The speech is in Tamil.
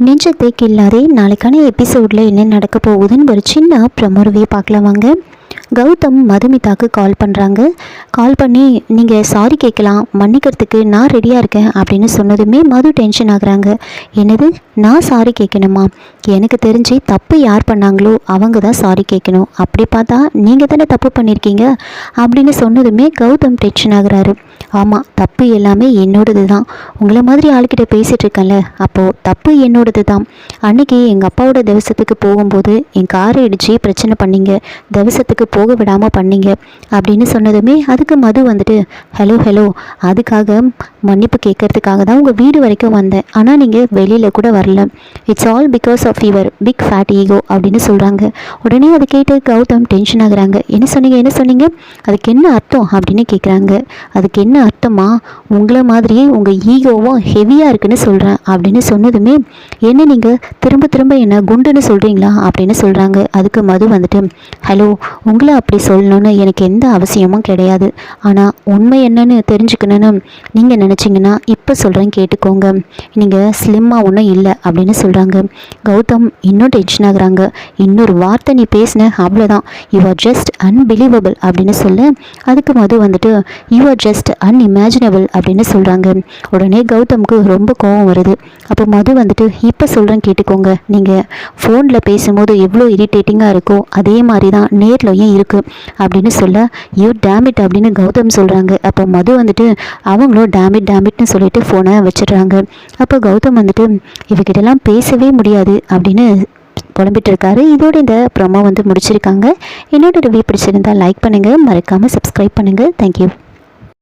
நெஞ்சத்தை கில்லாதே நாளைக்கான எபிசோடில் என்ன நடக்க போகுதுன்னு ஒரு சின்ன ப்ரமோரவே பார்க்கலாம் வாங்க கௌதம் மதுமிதாக்கு கால் பண்ணுறாங்க கால் பண்ணி நீங்கள் சாரி கேட்கலாம் மன்னிக்கிறதுக்கு நான் ரெடியாக இருக்கேன் அப்படின்னு சொன்னதுமே மது டென்ஷன் ஆகுறாங்க. என்னது? நான் சாரி கேட்கணுமா எனக்கு தெரிஞ்சு தப்பு யார் பண்ணாங்களோ அவங்க தான் சாரி கேட்கணும் அப்படி பார்த்தா நீங்கள் தானே தப்பு பண்ணியிருக்கீங்க அப்படின்னு சொன்னதுமே கௌதம் டென்ஷன் ஆகுறாரு. ஆமாம் தப்பு எல்லாமே என்னோடது தான். உங்களை மாதிரி ஆள்கிட்ட பேசிகிட்டு இருக்கேன்ல அப்போது தப்பு என்னோடது தான். அன்றைக்கி எங்கள் அப்பாவோட தவசத்துக்கு போகும்போது என் காரை இடித்து பிரச்சனை பண்ணீங்க. தவசத்துக்கு போக விடாமல் பண்ணீங்க அப்படின்னு சொன்னதுமே அதுக்கு மது வந்துட்டு ஹலோ ஹலோ அதுக்காக மன்னிப்பு கேட்கறதுக்காக தான் உங்கள் வீடு வரைக்கும் வந்தேன். ஆனால் நீங்கள் வெளியில் கூட வரல. It's all because of your big fat ego அப்படின்னு சொல்கிறாங்க உடனே அதை கேட்டு கௌதம் டென்ஷன் ஆகுறாங்க. என்ன சொன்னீங்க? என்ன சொன்னீங்க? அதுக்கு என்ன அர்த்தம் அப்படின்னு கேட்குறாங்க அதுக்கு என்ன அர்த்தமா? உங்களை மாதிரியே உங்கள் ஈகோவும் ஹெவியாக இருக்குன்னு சொல்கிறேன் அப்படின்னு சொன்னதுமே என்ன நீங்கள் திரும்ப திரும்ப என்ன குண்டுன்னு சொல்கிறீங்களா அப்படின்னு சொல்கிறாங்க அதுக்கு மது வந்துட்டு ஹலோ உங்களை அப்படி சொல்லணும்னு எனக்கு எந்த அவசியமும் கிடையாது. ஆனால் உண்மை என்னன்னு தெரிஞ்சுக்கணும்னு நீங்கள் நினச்சிங்கன்னா இப்போ சொல்கிறேன் கேட்டுக்கோங்க. நீங்கள் ஸ்லிம்மாக ஒன்றும் இல்லை அப்படின்னு சொல்கிறாங்க கௌதம் இன்னும் டென்ஷன் ஆகுறாங்க. இன்னொரு வார்த்தை நீ பேசின அவ்வளோதான் யூ ஆர் ஜஸ்ட் அன்பிலீவபிள் அப்படின்னு சொல்ல. அதுக்கு மது வந்துட்டு யூ ஆர் ஜஸ்ட் அன்இமேஜினபிள் அப்படின்னு சொல்கிறாங்க உடனே கௌதமுக்கு ரொம்ப கோவம் வருது. அப்போ மது வந்துட்டு இப்போ சொல்கிறேன் கேட்டுக்கோங்க. நீங்கள் ஃபோனில் பேசும்போது எவ்வளோ இரிட்டேட்டிங்காக இருக்கோ அதே மாதிரி தான் நேர்லையும் இருக்குது அப்படின்னு சொல்ல யூ டேமிட் அப்படின்னு கௌதம் சொல்கிறாங்க அப்போ மது வந்துட்டு அவங்களும் டேமிட் டேமிட்னு சொல்லிட்டு ஃபோனை வச்சிடுறாங்க. அப்போ கௌதம் வந்துட்டு இவகிட்டலாம் பேசவே முடியாது அப்படின்னு புலம்பிட்டு இருக்காரு இதோட இந்த ப்ரொமோ வந்து முடிச்சிருக்காங்க. என்னோட ரிவ்யூ பிடிச்சிருந்தா லைக் பண்ணுங்கள் மறக்காமல் சப்ஸ்கிரைப் பண்ணுங்கள் தேங்க்யூ